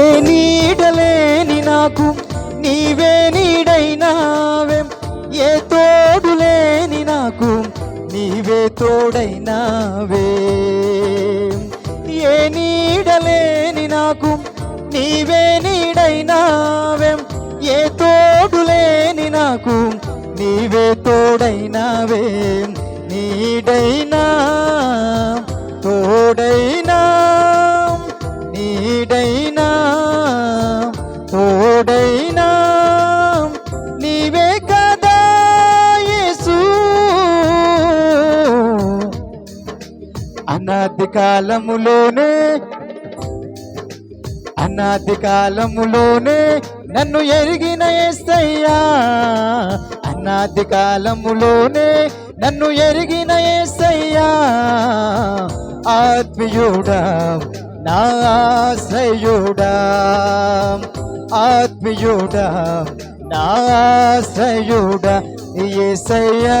ఏ నీడలేని నాకు నీవే నీడైనావే? ఏ తోడులేని నాకు నీవే తోడైనావే? ఏ నీడలేని నాకు నీవే నీడైనావే? ఏ తోడులేని నాకు నీవే తోడైనావే? నీడైనా అనాది కాలములోనే అనాది కాలములోనే నన్ను ఎరిగిన ఏసయ్యా. అనాది కాలములోనే నన్ను ఎరిగిన ఏసయ్యా. ఆత్మీయుడా నా ఆశ్రయుడా. ఆత్మీయుడా నా ఆశ్రయుడా ఏసయ్యా.